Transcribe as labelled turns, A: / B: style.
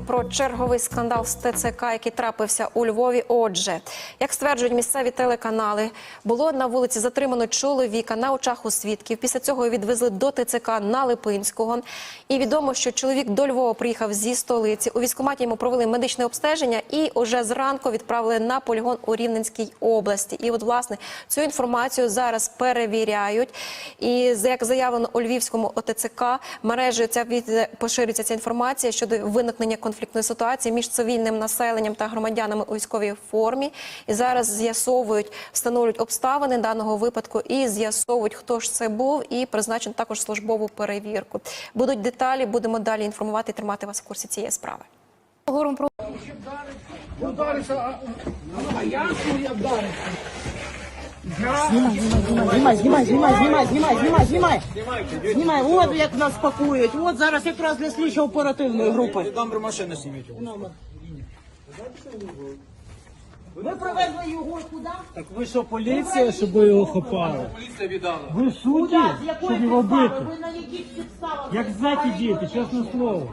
A: Про черговий скандал з ТЦК, який трапився у Львові. Отже, як стверджують місцеві телеканали, було на вулиці затримано чоловіка на очах у свідків. Після цього відвезли до ТЦК на Липинського. І відомо, що чоловік до Львова приїхав зі столиці. У військкоматі йому провели медичне обстеження і уже зранку відправили на полігон у Рівненській області. І от власне цю інформацію зараз перевіряють. І як заявлено у Львівському ОТЦК, мережею ця поширюється ця інформація щодо виникнення конфліктної ситуації між цивільним населенням та громадянами у військовій формі. І зараз з'ясовують, встановлюють обставини даного випадку і з'ясовують, хто ж це був, і призначено також службову перевірку. Будуть деталі, будемо далі інформувати і тримати вас в курсі цієї справи. Говоримо про
B: Ударися, а, а я вдарився.
C: Знімай, знімай, знімай, знімай, знімай, знімай, знімай. Знімай, от як нас пакують. От зараз якраз для слідчо оперативної групи.
D: Номер машини зніміть.
C: Ви привезли його куди?
B: Так ви що, поліція, щоб ви його хопали?
D: Поліція віддала.
B: Ви судді,
C: Куди? З якої
B: щоб його
C: підстави?
B: бити?
C: Ви на яких підставах?
B: Як зеки діти, чесне слово.